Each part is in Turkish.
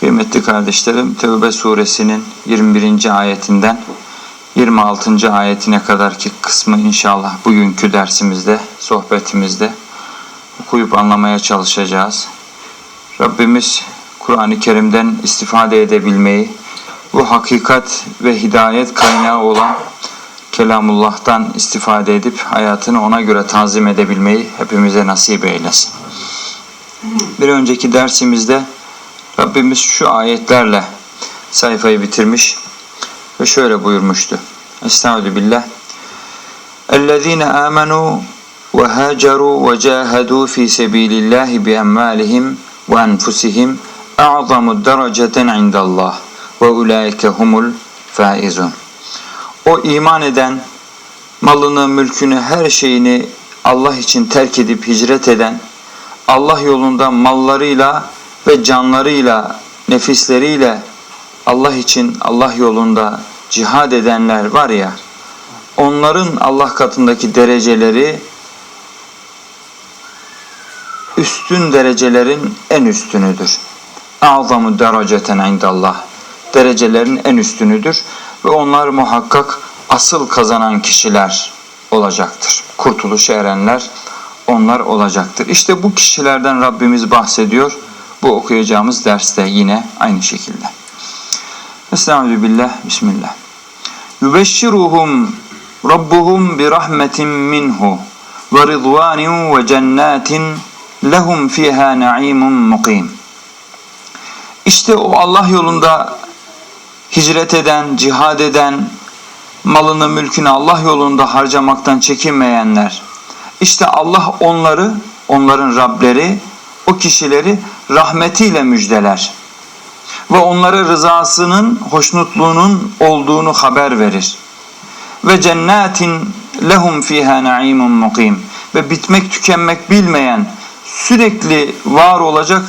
Kıymetli kardeşlerim, Tevbe suresinin 21. ayetinden 26. ayetine kadarki kısmı inşallah bugünkü dersimizde, sohbetimizde okuyup anlamaya çalışacağız. Rabbimiz Kur'an-ı Kerim'den istifade edebilmeyi, bu hakikat ve hidayet kaynağı olan Kelamullah'tan istifade edip hayatını ona göre tanzim edebilmeyi hepimize nasip eylesin. Bir önceki dersimizde Rabbimiz şu ayetlerle sayfayı bitirmiş ve şöyle buyurmuştu. Estaizu billah. اَلَّذ۪ينَ آمَنُوا وَهَاجَرُوا وَجَاهَدُوا ف۪ي سَب۪يلِ اللّٰهِ بِأَمْوَالِهِمْ وَأَنْفُسِهِمْ اَعْظَمُ الدَّرَجَةً عِنْدَ اللّٰهِ وَاُولَٰئِكَ هُمُ الْفَائِزُونَ O iman eden, malını, mülkünü, her şeyini Allah için terk edip hicret eden, Allah yolunda mallarıyla ve canlarıyla, nefisleriyle Allah için Allah yolunda cihad edenler var ya, onların Allah katındaki dereceleri üstün derecelerin en üstünüdür. Azamu dereceten indallah. Derecelerin en üstünüdür ve onlar muhakkak asıl kazanan kişiler olacaktır. Kurtuluşa erenler onlar olacaktır. İşte bu kişilerden Rabbimiz bahsediyor. Bu okuyacağımız derste yine aynı şekilde. Estaizu billah, bismillah. Yübeşşiruhum Rabbuhum bi rahmetin minhu ve rıdvanin ve cennetin lehum fiha na'imun mukim. İşte o Allah yolunda hicret eden, cihad eden, malını mülkünü Allah yolunda harcamaktan çekinmeyenler. İşte Allah onları, onların Rableri, o kişileri rahmetiyle müjdeler. Ve onlara rızasının, hoşnutluğunun olduğunu haber verir. Ve cennetin lehum fiha naimun mukim. Ve bitmek tükenmek bilmeyen, sürekli var olacak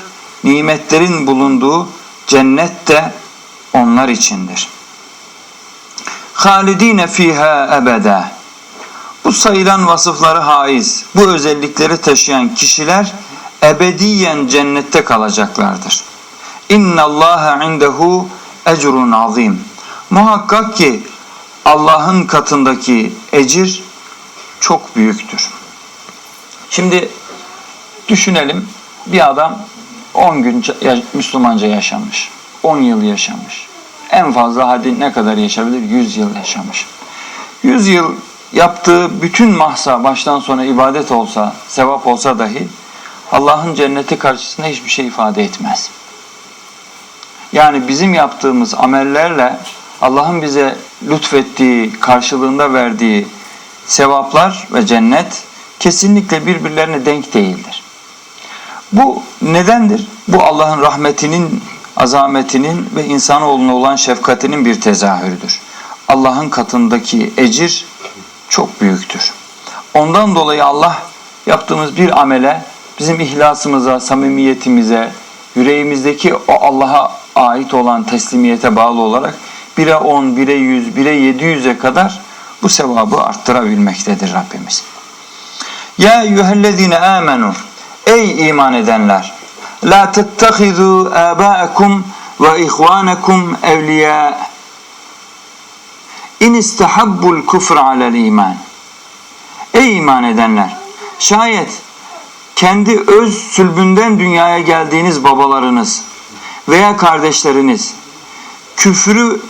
nimetlerin bulunduğu cennet de onlar içindir. Halidine fiha ebeda. Bu sayılan vasıfları haiz, bu özellikleri taşıyan kişiler ebediyen cennette kalacaklardır. İnna Allah indehu ecrun azim. Muhakkak ki Allah'ın katındaki ecir çok büyüktür. Şimdi düşünelim bir adam 10 gün Müslümanca yaşamış. 10 yıl yaşamış. En fazla hadi ne kadar yaşayabilir? 100 yıl yaşamış. 100 yıl yaptığı bütün mahsa baştan sona ibadet olsa, sevap olsa dahi Allah'ın cenneti karşısında hiçbir şey ifade etmez. Yani bizim yaptığımız amellerle Allah'ın bize lütfettiği, karşılığında verdiği sevaplar ve cennet kesinlikle birbirlerine denk değildir. Bu nedendir? Bu Allah'ın rahmetinin, azametinin ve insanoğluna olan şefkatinin bir tezahürüdür. Allah'ın katındaki ecir çok büyüktür. Ondan dolayı Allah yaptığımız bir amele bizim ihlasımıza, samimiyetimize, yüreğimizdeki o Allah'a ait olan teslimiyete bağlı olarak 1'e 10, 1'e 100, 1'e 700'e kadar bu sevabı arttırabilmektedir Rabbimiz. Ya eyyühellezine amenu Ey iman edenler! La tettehizu âbâekum ve ihvânekum evliyâ İn istahabbul kufr alel iman. Ey iman edenler! Şayet kendi öz sülbünden dünyaya geldiğiniz babalarınız veya kardeşleriniz küfrü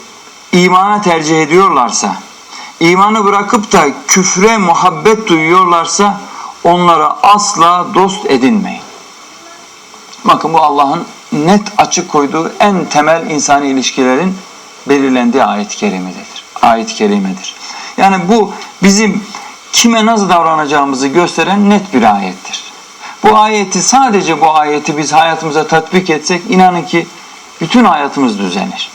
imana tercih ediyorlarsa, imanı bırakıp da küfre muhabbet duyuyorlarsa onlara asla dost edinmeyin. Bakın bu Allah'ın net açık koyduğu en temel insani ilişkilerin belirlendiği ayet-i kerimedir. Ayet-i kerimedir. Yani bu bizim kime nasıl davranacağımızı gösteren net bir ayettir. Bu ayeti sadece bu ayeti biz hayatımıza tatbik etsek inanın ki bütün hayatımız düzenir.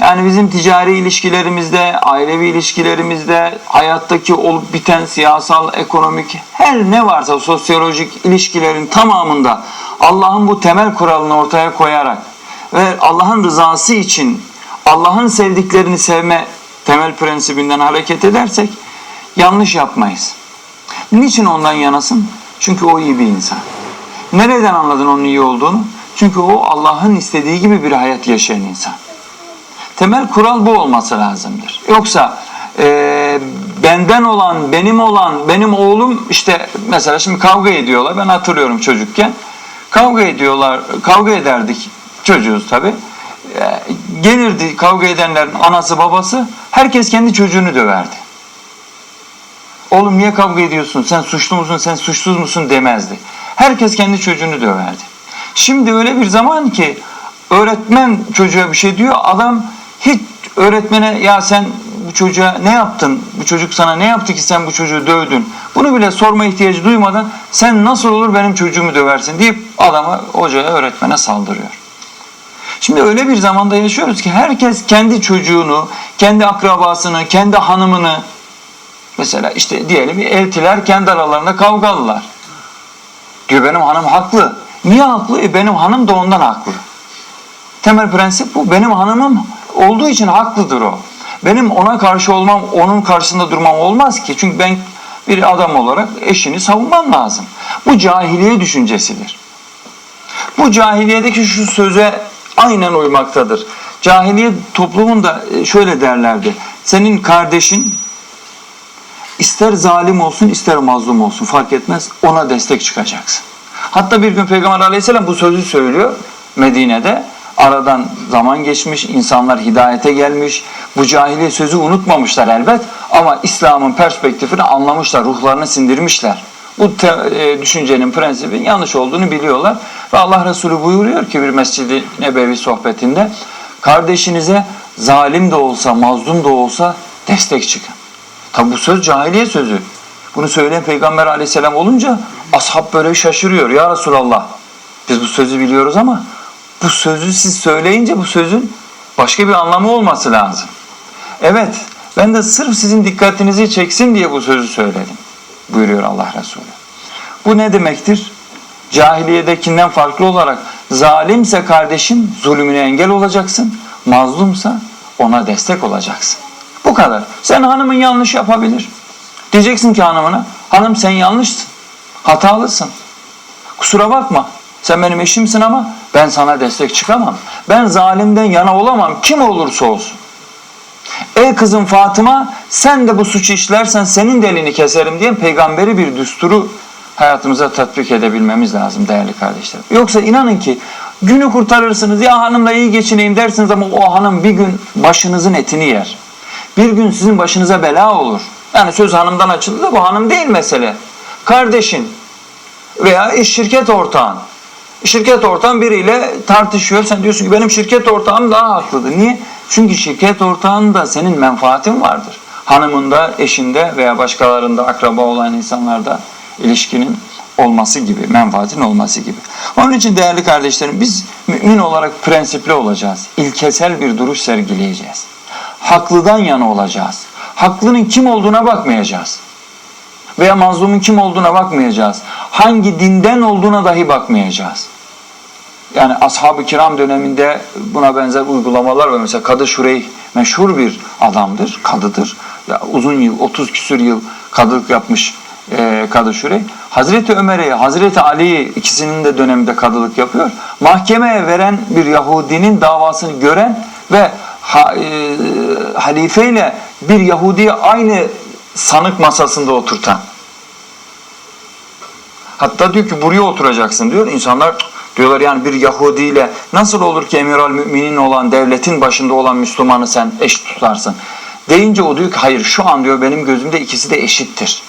Yani bizim ticari ilişkilerimizde, ailevi ilişkilerimizde, hayattaki olup biten siyasal, ekonomik her ne varsa sosyolojik ilişkilerin tamamında Allah'ın bu temel kuralını ortaya koyarak ve Allah'ın rızası için Allah'ın sevdiklerini sevme temel prensibinden hareket edersek yanlış yapmayız. Niçin ondan yanasın? Çünkü o iyi bir insan. Nereden anladın onun iyi olduğunu? Çünkü o Allah'ın istediği gibi bir hayat yaşayan insan. Temel kural bu olması lazımdır. Yoksa e, benden olan, benim olan, benim oğlum işte mesela şimdi kavga ediyorlar. Ben hatırlıyorum çocukken. Kavga ediyorlar, kavga ederdik çocuğuz tabi. gelirdi kavga edenlerin anası babası, herkes kendi çocuğunu döverdi. Oğlum niye kavga ediyorsun, sen suçlu musun, sen suçsuz musun? demezdi. Herkes kendi çocuğunu döverdi. Şimdi öyle bir zaman ki öğretmen çocuğa bir şey diyor, adam hiç öğretmene ya sen bu çocuğa ne yaptın, bu çocuk sana ne yaptı ki sen bu çocuğu dövdün, bunu bile sorma ihtiyacı duymadan sen nasıl olur benim çocuğumu döversin? deyip adama, hocaya, öğretmene saldırıyor. Şimdi öyle bir zamanda yaşıyoruz ki herkes kendi çocuğunu, kendi akrabasını, kendi hanımını mesela işte diyelim eltiler kendi aralarında kavgalılar. Diyor benim hanım haklı. Niye haklı? E benim hanım da ondan haklı. Temel prensip bu. Benim hanımım olduğu için haklıdır o. Benim ona karşı olmam, onun karşısında durmam olmaz ki. Çünkü ben bir adam olarak eşini savunmam lazım. Bu cahiliye düşüncesidir. Bu cahiliyedeki şu söze aynen uymaktadır. Cahiliye toplumunda şöyle derlerdi. Senin kardeşin ister zalim olsun ister mazlum olsun fark etmez ona destek çıkacaksın. Hatta bir gün Peygamber aleyhisselam bu sözü söylüyor Medine'de. Aradan zaman geçmiş, insanlar hidayete gelmiş. Bu cahiliye sözü unutmamışlar elbet ama İslam'ın perspektifini anlamışlar, ruhlarını sindirmişler. Bu te, e, düşüncenin, prensibin yanlış olduğunu biliyorlar. Ve Allah Resulü buyuruyor ki bir Mescid-i Nebevi sohbetinde kardeşinize zalim de olsa, mazlum da olsa destek çıkın. Tabi bu söz cahiliye sözü. Bunu söyleyen Peygamber aleyhisselam olunca ashab böyle şaşırıyor. Ya Resulallah biz bu sözü biliyoruz ama bu sözü siz söyleyince bu sözün başka bir anlamı olması lazım. Evet ben de sırf sizin dikkatinizi çeksin diye bu sözü söyledim buyuruyor Allah Resulü. Bu ne demektir? Cahiliyedekinden farklı olarak zalimse kardeşin zulümüne engel olacaksın. Mazlumsa ona destek olacaksın. Bu kadar. Sen hanımın yanlış yapabilir. Diyeceksin ki hanımına, hanım sen yanlışsın, hatalısın. Kusura bakma, sen benim eşimsin ama ben sana destek çıkamam. Ben zalimden yana olamam, kim olursa olsun. Ey kızım Fatıma, sen de bu suçu işlersen senin de elini keserim diye peygamberi bir düsturu hayatımıza tatbik edebilmemiz lazım değerli kardeşlerim. Yoksa inanın ki günü kurtarırsınız, ya hanımla iyi geçineyim dersiniz ama o hanım bir gün başınızın etini yer. Bir gün sizin başınıza bela olur. Yani söz hanımdan açıldı da bu hanım değil mesele. Kardeşin veya iş şirket ortağın. Şirket ortağın biriyle tartışıyor. Sen diyorsun ki benim şirket ortağım daha haklıdır. Niye? Çünkü şirket ortağında senin menfaatin vardır. Hanımında, eşinde veya başkalarında akraba olan insanlarda ilişkinin olması gibi, menfaatin olması gibi. Onun için değerli kardeşlerim biz mümin olarak prensipli olacağız. İlkesel bir duruş sergileyeceğiz. Haklıdan yana olacağız. Haklının kim olduğuna bakmayacağız. Veya mazlumun kim olduğuna bakmayacağız. Hangi dinden olduğuna dahi bakmayacağız. Yani ashab-ı kiram döneminde buna benzer uygulamalar var. Mesela Kadı Şureyh meşhur bir adamdır, kadıdır. Ya uzun yıl, 30 küsür yıl kadılık yapmış e, Kadı Şureyh. Hazreti Ömer'e, Hazreti Ali'yi ikisinin de döneminde kadılık yapıyor. Mahkemeye veren bir Yahudinin davasını gören ve ha, e, halifeyle bir Yahudi'yi aynı sanık masasında oturtan. Hatta diyor ki buraya oturacaksın diyor. İnsanlar diyorlar yani bir Yahudi ile nasıl olur ki emiral müminin olan devletin başında olan Müslümanı sen eş tutarsın. Deyince o diyor ki hayır şu an diyor benim gözümde ikisi de eşittir.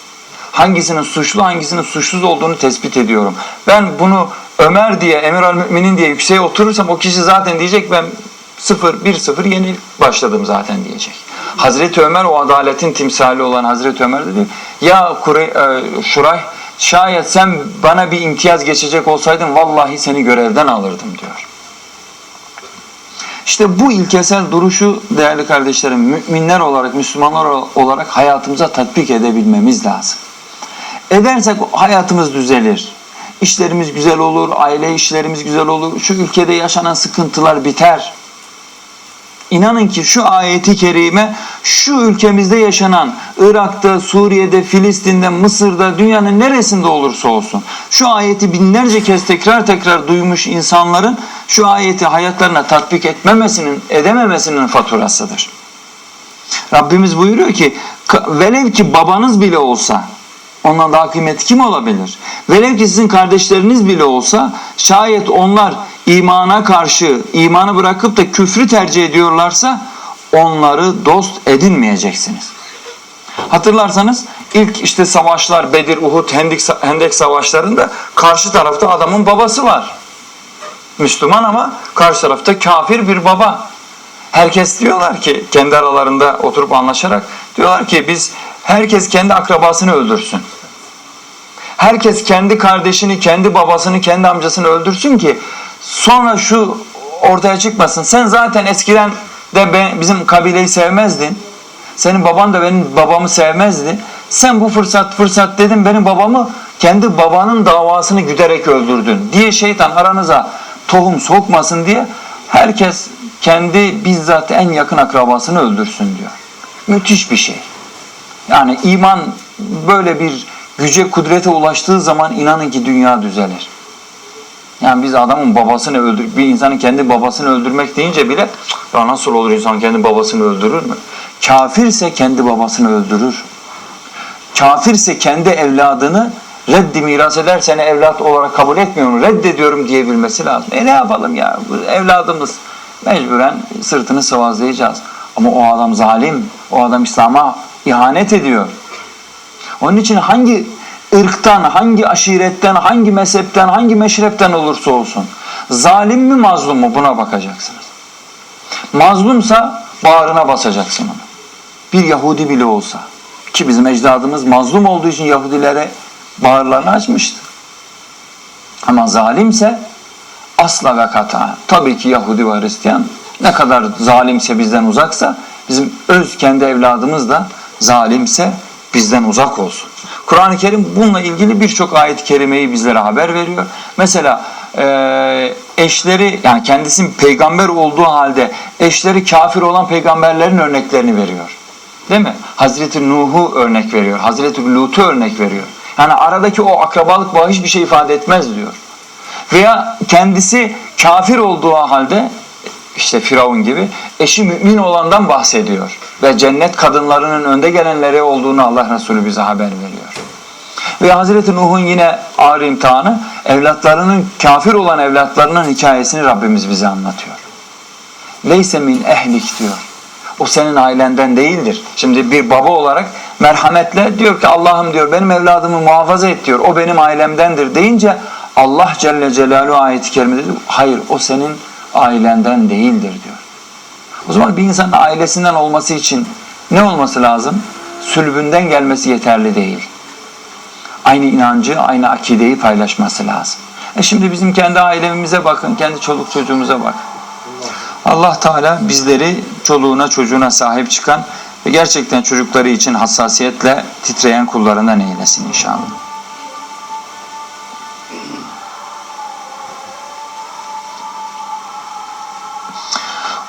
Hangisinin suçlu hangisinin suçsuz olduğunu tespit ediyorum. Ben bunu Ömer diye emiral müminin diye yükseğe oturursam o kişi zaten diyecek ben 0-1-0 yeni başladım zaten diyecek. Hazreti Ömer o adaletin timsali olan Hazreti Ömer dedi ya Kure, e, Şuray şayet sen bana bir imtiyaz geçecek olsaydın vallahi seni görevden alırdım diyor. İşte bu ilkesel duruşu değerli kardeşlerim müminler olarak, Müslümanlar olarak hayatımıza tatbik edebilmemiz lazım. Edersek hayatımız düzelir. İşlerimiz güzel olur, aile işlerimiz güzel olur. Şu ülkede yaşanan sıkıntılar biter inanın ki şu ayeti kerime şu ülkemizde yaşanan Irak'ta, Suriye'de, Filistin'de, Mısır'da, dünyanın neresinde olursa olsun şu ayeti binlerce kez tekrar tekrar duymuş insanların şu ayeti hayatlarına tatbik etmemesinin, edememesinin faturasıdır. Rabbimiz buyuruyor ki "Ka- velev ki babanız bile olsa ondan daha kıymetli kim olabilir? Velev ki sizin kardeşleriniz bile olsa şayet onlar imana karşı imanı bırakıp da küfrü tercih ediyorlarsa onları dost edinmeyeceksiniz. Hatırlarsanız ilk işte savaşlar Bedir, Uhud, Hendek, Hendek savaşlarında karşı tarafta adamın babası var. Müslüman ama karşı tarafta kafir bir baba. Herkes diyorlar ki kendi aralarında oturup anlaşarak diyorlar ki biz herkes kendi akrabasını öldürsün. Herkes kendi kardeşini, kendi babasını, kendi amcasını öldürsün ki sonra şu ortaya çıkmasın. Sen zaten eskiden de ben, bizim kabileyi sevmezdin. Senin baban da benim babamı sevmezdi. Sen bu fırsat fırsat dedin benim babamı kendi babanın davasını güderek öldürdün diye şeytan aranıza tohum sokmasın diye herkes kendi bizzat en yakın akrabasını öldürsün diyor. Müthiş bir şey. Yani iman böyle bir güce, kudrete ulaştığı zaman inanın ki dünya düzelir. Yani biz adamın babasını öldür, bir insanın kendi babasını öldürmek deyince bile ya nasıl olur insan kendi babasını öldürür mü? Kafirse kendi babasını öldürür. Kafirse kendi evladını reddi miras eder seni evlat olarak kabul etmiyorum, reddediyorum diyebilmesi lazım. E ne yapalım ya evladımız mecburen sırtını sıvazlayacağız. Ama o adam zalim, o adam İslam'a ihanet ediyor. Onun için hangi ırktan, hangi aşiretten, hangi mezhepten, hangi meşrepten olursa olsun zalim mi mazlum mu buna bakacaksınız. Mazlumsa bağrına basacaksın onu. Bir Yahudi bile olsa ki bizim ecdadımız mazlum olduğu için Yahudilere bağırlarını açmıştı. Ama zalimse asla ve kata. Tabii ki Yahudi ve Hristiyan ne kadar zalimse bizden uzaksa bizim öz kendi evladımız da zalimse bizden uzak olsun. Kur'an-ı Kerim bununla ilgili birçok ayet-i kerimeyi bizlere haber veriyor. Mesela e, eşleri yani kendisinin peygamber olduğu halde eşleri kafir olan peygamberlerin örneklerini veriyor. Değil mi? Hazreti Nuh'u örnek veriyor. Hazreti Lut'u örnek veriyor. Yani aradaki o akrabalık bağı hiçbir şey ifade etmez diyor. Veya kendisi kafir olduğu halde işte Firavun gibi eşi mümin olandan bahsediyor. Ve cennet kadınlarının önde gelenleri olduğunu Allah Resulü bize haber veriyor. Ve Hazreti Nuh'un yine ağır imtihanı evlatlarının kafir olan evlatlarının hikayesini Rabbimiz bize anlatıyor. Leyse min ehlik diyor. O senin ailenden değildir. Şimdi bir baba olarak merhametle diyor ki Allah'ım diyor benim evladımı muhafaza et diyor. O benim ailemdendir deyince Allah Celle Celaluhu ayeti kerimede diyor, hayır o senin ailenden değildir diyor. O zaman bir insanın ailesinden olması için ne olması lazım? Sülbünden gelmesi yeterli değil. Aynı inancı, aynı akideyi paylaşması lazım. E şimdi bizim kendi ailemize bakın, kendi çoluk çocuğumuza bakın. Allah Teala bizleri çoluğuna çocuğuna sahip çıkan ve gerçekten çocukları için hassasiyetle titreyen kullarından eylesin inşallah.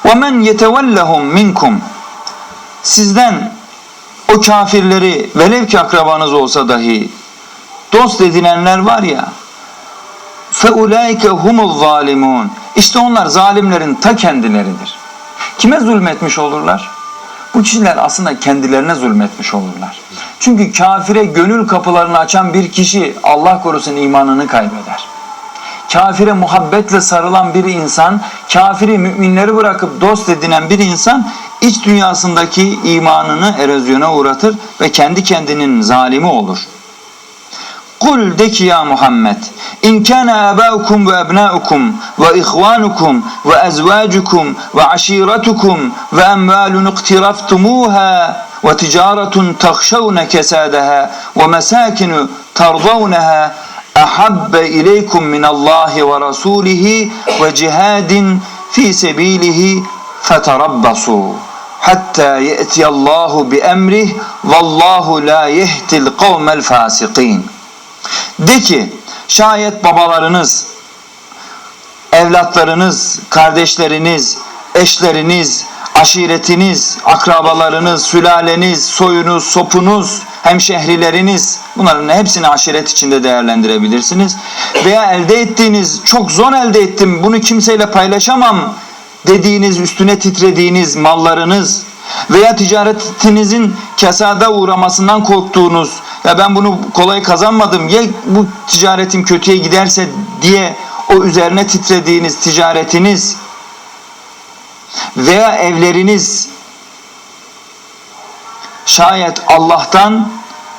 وَمَنْ يَتَوَلَّهُمْ minkum Sizden o kafirleri velev ki akrabanız olsa dahi dost edinenler var ya فَاُولَٰئِكَ هُمُ الظَّالِمُونَ İşte onlar zalimlerin ta kendileridir. Kime zulmetmiş olurlar? Bu kişiler aslında kendilerine zulmetmiş olurlar. Çünkü kafire gönül kapılarını açan bir kişi Allah korusun imanını kaybeder. Kafire muhabbetle sarılan bir insan, kafiri müminleri bırakıp dost edinen bir insan iç dünyasındaki imanını erozyona uğratır ve kendi kendinin zalimi olur. Kul de ki ya Muhammed İn kana abaukum ve ebnaukum ve ihvanukum ve ezvacukum ve aşiretukum ve emvalun iktiraftumuha ve ticaretun takşavne kesadaha ve mesakinu tardavnaha ahabbe ileykum minallahi ve rasulihi ve cihadin fi sebilihi feterabbasu hatta ye'tiyallahu bi emrih vallahu la yehtil kavmel fasikin de ki şayet babalarınız, evlatlarınız, kardeşleriniz, eşleriniz, aşiretiniz, akrabalarınız, sülaleniz, soyunuz, sopunuz, hemşehrileriniz bunların hepsini aşiret içinde değerlendirebilirsiniz. Veya elde ettiğiniz, çok zor elde ettim, bunu kimseyle paylaşamam dediğiniz, üstüne titrediğiniz mallarınız veya ticaretinizin kesada uğramasından korktuğunuz ya ben bunu kolay kazanmadım ya bu ticaretim kötüye giderse diye o üzerine titrediğiniz ticaretiniz veya evleriniz şayet Allah'tan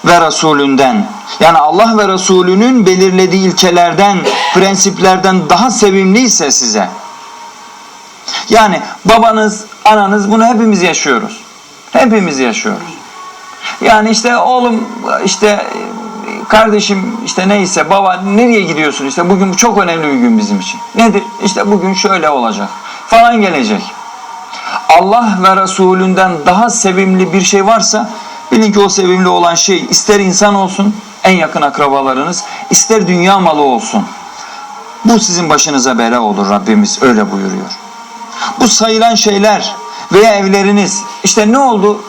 ve Resulünden yani Allah ve Resulünün belirlediği ilkelerden, prensiplerden daha sevimliyse size yani babanız, ananız bunu hepimiz yaşıyoruz. Hepimiz yaşıyoruz. Yani işte oğlum işte kardeşim işte neyse baba nereye gidiyorsun işte bugün çok önemli bir gün bizim için. Nedir? İşte bugün şöyle olacak falan gelecek. Allah ve Resulünden daha sevimli bir şey varsa bilin ki o sevimli olan şey ister insan olsun en yakın akrabalarınız ister dünya malı olsun. Bu sizin başınıza bela olur Rabbimiz öyle buyuruyor. Bu sayılan şeyler veya evleriniz işte ne oldu?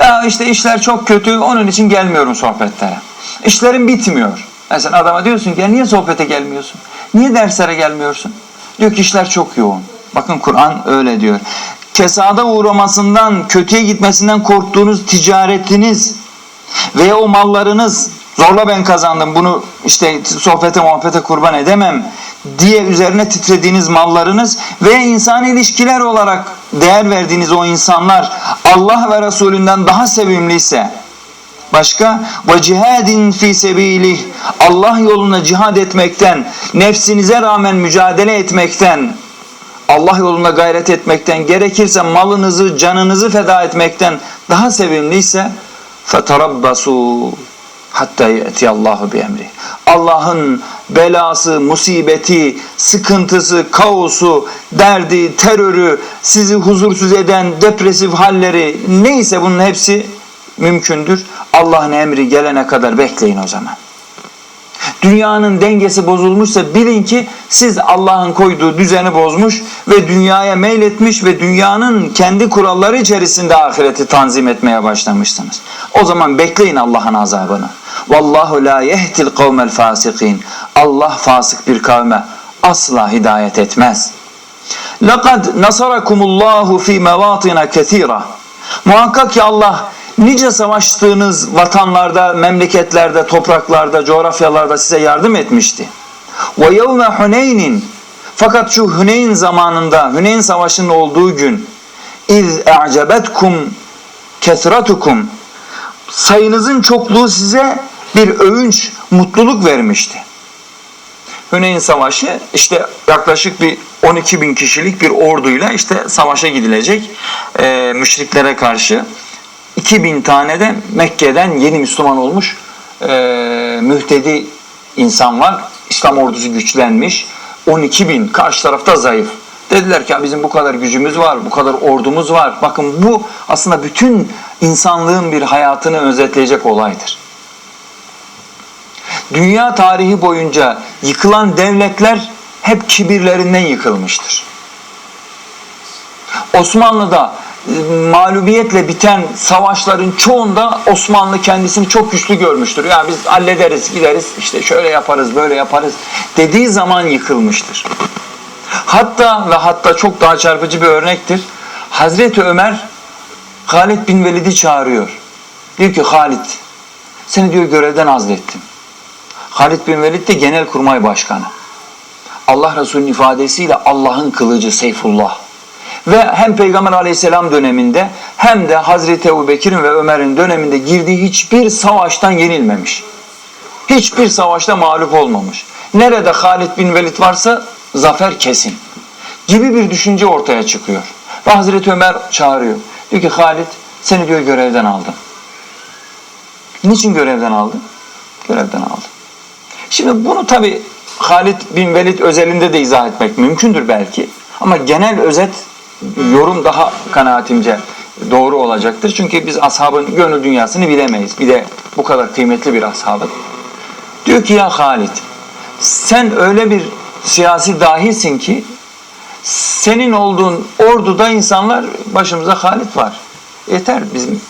Ya işte işler çok kötü onun için gelmiyorum sohbetlere. İşlerim bitmiyor. Mesela adama diyorsun ki niye sohbete gelmiyorsun? Niye derslere gelmiyorsun? Diyor ki işler çok yoğun. Bakın Kur'an öyle diyor. Kesada uğramasından, kötüye gitmesinden korktuğunuz ticaretiniz veya o mallarınız zorla ben kazandım bunu işte sohbete muhabbete kurban edemem diye üzerine titrediğiniz mallarınız veya insan ilişkiler olarak değer verdiğiniz o insanlar Allah ve Resulünden daha sevimliyse Başka ve cihadin fi sebilih Allah yoluna cihad etmekten, nefsinize rağmen mücadele etmekten, Allah yolunda gayret etmekten, gerekirse malınızı, canınızı feda etmekten daha sevimliyse fetarabbasu hatta yeti Allahu bi emri. Allah'ın belası, musibeti, sıkıntısı, kaosu, derdi, terörü, sizi huzursuz eden depresif halleri neyse bunun hepsi mümkündür. Allah'ın emri gelene kadar bekleyin o zaman dünyanın dengesi bozulmuşsa bilin ki siz Allah'ın koyduğu düzeni bozmuş ve dünyaya meyletmiş ve dünyanın kendi kuralları içerisinde ahireti tanzim etmeye başlamışsınız. O zaman bekleyin Allah'ın azabını. Vallahu la yehtil kavmel fasikin. Allah fasık bir kavme asla hidayet etmez. Laqad nasarakumullahu fi mevatina ketira. Muhakkak ki Allah nice savaştığınız vatanlarda, memleketlerde, topraklarda, coğrafyalarda size yardım etmişti. Ve yevme Huneynin fakat şu Huneyn zamanında, Huneyn savaşının olduğu gün iz e'cebetkum kesratukum sayınızın çokluğu size bir övünç, mutluluk vermişti. Huneyn Savaşı işte yaklaşık bir 12 bin kişilik bir orduyla işte savaşa gidilecek e, müşriklere karşı. 2000 tane de Mekke'den yeni Müslüman olmuş e, mühtedi insan var. İslam ordusu güçlenmiş. 12 bin karşı tarafta zayıf. Dediler ki "Ya bizim bu kadar gücümüz var, bu kadar ordumuz var. Bakın bu aslında bütün insanlığın bir hayatını özetleyecek olaydır. Dünya tarihi boyunca yıkılan devletler hep kibirlerinden yıkılmıştır. Osmanlı'da mağlubiyetle biten savaşların çoğunda Osmanlı kendisini çok güçlü görmüştür. Ya biz hallederiz, gideriz, işte şöyle yaparız, böyle yaparız dediği zaman yıkılmıştır. Hatta ve hatta çok daha çarpıcı bir örnektir. Hazreti Ömer Halid bin Velid'i çağırıyor. Diyor ki Halid seni diyor görevden azlettim. Halid bin Velid de Genelkurmay Başkanı. Allah Resulü'nün ifadesiyle Allah'ın kılıcı Seyfullah. Ve hem Peygamber aleyhisselam döneminde hem de Hazreti Ebu ve Ömer'in döneminde girdiği hiçbir savaştan yenilmemiş. Hiçbir savaşta mağlup olmamış. Nerede Halid bin Velid varsa zafer kesin. Gibi bir düşünce ortaya çıkıyor. Ve Hazreti Ömer çağırıyor. Diyor ki Halid seni diyor görevden aldım. Niçin görevden aldın? Görevden aldım. Şimdi bunu tabi Halid bin Velid özelinde de izah etmek mümkündür belki. Ama genel özet yorum daha kanaatimce doğru olacaktır. Çünkü biz ashabın gönül dünyasını bilemeyiz. Bir de bu kadar kıymetli bir ashabın. Diyor ki ya Halid sen öyle bir siyasi dahisin ki senin olduğun orduda insanlar başımıza Halit var. Yeter bizim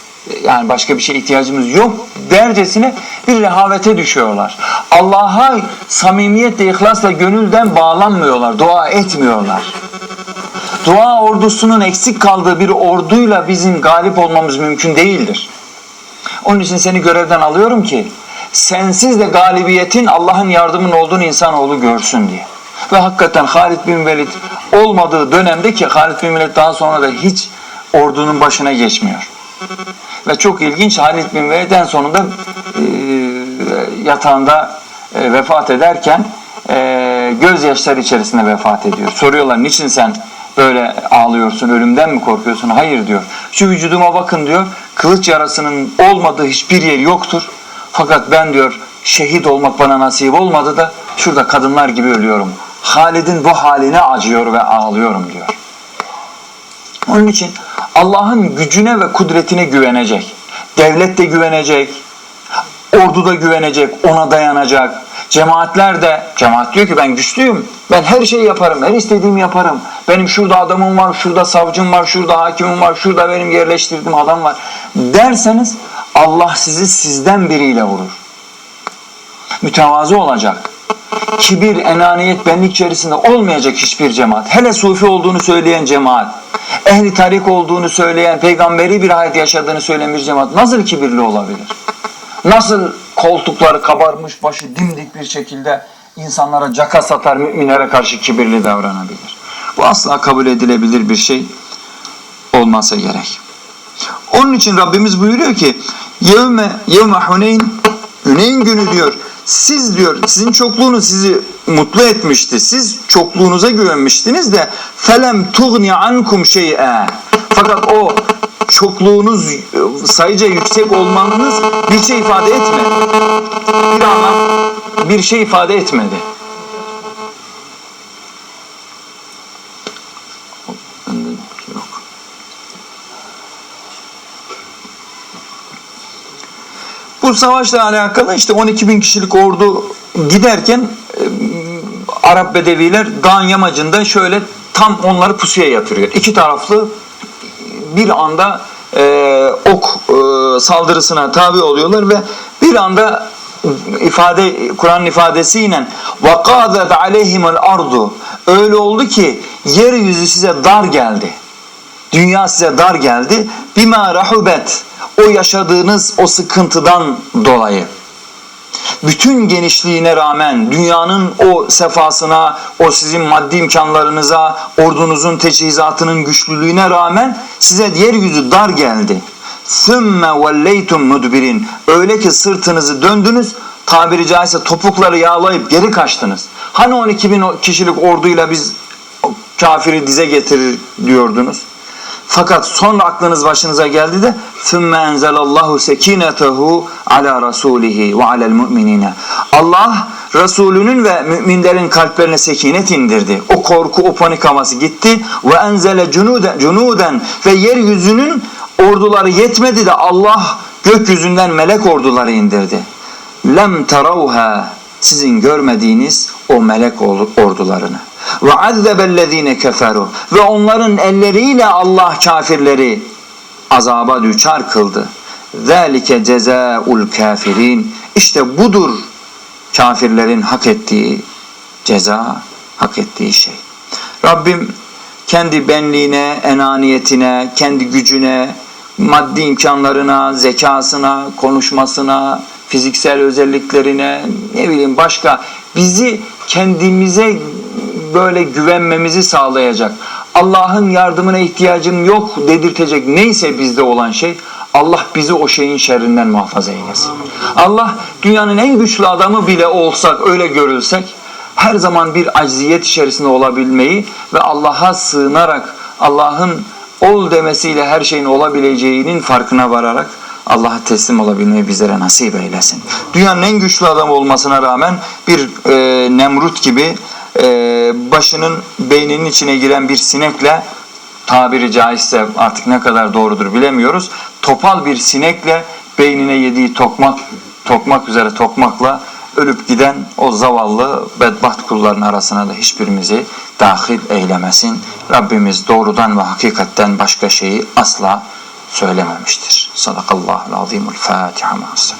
yani başka bir şeye ihtiyacımız yok dercesine bir rehavete düşüyorlar. Allah'a samimiyetle, ihlasla, gönülden bağlanmıyorlar, dua etmiyorlar. Dua ordusunun eksik kaldığı bir orduyla bizim galip olmamız mümkün değildir. Onun için seni görevden alıyorum ki sensiz de galibiyetin Allah'ın yardımının olduğunu insanoğlu görsün diye. Ve hakikaten Halid bin Velid olmadığı dönemde ki Halid bin Velid daha sonra da hiç ordunun başına geçmiyor. Ve çok ilginç Halid bin Velid en sonunda e, yatağında e, vefat ederken e, gözyaşları içerisinde vefat ediyor. Soruyorlar niçin sen böyle ağlıyorsun, ölümden mi korkuyorsun? Hayır diyor. Şu vücuduma bakın diyor, kılıç yarasının olmadığı hiçbir yer yoktur. Fakat ben diyor şehit olmak bana nasip olmadı da şurada kadınlar gibi ölüyorum. Halid'in bu haline acıyor ve ağlıyorum diyor. Onun için Allah'ın gücüne ve kudretine güvenecek. Devlet de güvenecek, ordu da güvenecek, ona dayanacak. Cemaatler de, cemaat diyor ki ben güçlüyüm, ben her şeyi yaparım, her istediğimi yaparım. Benim şurada adamım var, şurada savcım var, şurada hakimim var, şurada benim yerleştirdiğim adam var derseniz Allah sizi sizden biriyle vurur. Mütevazı olacak. Kibir, enaniyet, benlik içerisinde olmayacak hiçbir cemaat. Hele sufi olduğunu söyleyen cemaat, ehli tarik olduğunu söyleyen, peygamberi bir hayat yaşadığını söyleyen bir cemaat nasıl kibirli olabilir? Nasıl koltukları kabarmış, başı dimdik bir şekilde insanlara caka satar, müminlere karşı kibirli davranabilir? Bu asla kabul edilebilir bir şey olmasa gerek. Onun için Rabbimiz buyuruyor ki yevme yevme huneyn Huneyn günü diyor siz diyor sizin çokluğunuz sizi mutlu etmişti. Siz çokluğunuza güvenmiştiniz de felem tugni ankum şey'e. Fakat çokluğunuz sayıca yüksek olmanız bir şey ifade etmedi. Bir anlam bir şey ifade etmedi. Yok. Bu savaşla alakalı işte 12 bin kişilik ordu giderken e, Arap Bedeviler dağın yamacında şöyle tam onları pusuya yatırıyor. İki taraflı bir anda e, ok e, saldırısına tabi oluyorlar ve bir anda ifade Kur'an ifadesiyle vakadet aleyhimul ardu öyle oldu ki yeryüzü size dar geldi. Dünya size dar geldi. Bima rahubet o yaşadığınız o sıkıntıdan dolayı Bütün genişliğine rağmen dünyanın o sefasına, o sizin maddi imkanlarınıza, ordunuzun teçhizatının güçlülüğüne rağmen size yeryüzü dar geldi. ثُمَّ وَلَّيْتُمْ مُدْبِرِينَ Öyle ki sırtınızı döndünüz, tabiri caizse topukları yağlayıp geri kaçtınız. Hani 12 bin kişilik orduyla biz kafiri dize getirir diyordunuz. Fakat sonra aklınız başınıza geldi de ثُمَّ اَنْزَلَ اللّٰهُ سَك۪ينَتَهُ عَلَى رَسُولِهِ وَعَلَى الْمُؤْمِنِينَ Allah Resulünün ve müminlerin kalplerine sekinet indirdi. O korku, o panik havası gitti. Ve enzele cunuden, cunuden ve yeryüzünün orduları yetmedi de Allah gökyüzünden melek orduları indirdi. Lem taravha sizin görmediğiniz o melek ordularını. Ve azzebellezine keferu ve onların elleriyle Allah kafirleri azaba düçar kıldı. Zalike cezaul kafirin. İşte budur kafirlerin hak ettiği ceza, hak ettiği şey. Rabbim kendi benliğine, enaniyetine, kendi gücüne, maddi imkanlarına, zekasına, konuşmasına, fiziksel özelliklerine, ne bileyim başka bizi kendimize böyle güvenmemizi sağlayacak. Allah'ın yardımına ihtiyacım yok dedirtecek neyse bizde olan şey Allah bizi o şeyin şerrinden muhafaza eylesin. Allah dünyanın en güçlü adamı bile olsak öyle görülsek her zaman bir acziyet içerisinde olabilmeyi ve Allah'a sığınarak Allah'ın ol demesiyle her şeyin olabileceğinin farkına vararak Allah'a teslim olabilmeyi bizlere nasip eylesin. Dünyanın en güçlü adam olmasına rağmen bir e, Nemrut gibi e, başının beyninin içine giren bir sinekle tabiri caizse artık ne kadar doğrudur bilemiyoruz. Topal bir sinekle beynine yediği tokmak tokmak üzere tokmakla ölüp giden o zavallı bedbaht kulların arasına da hiçbirimizi dahil eylemesin. Rabbimiz doğrudan ve hakikatten başka şeyi asla söylememiştir. Sadakallahu azimul Fatiha ma'as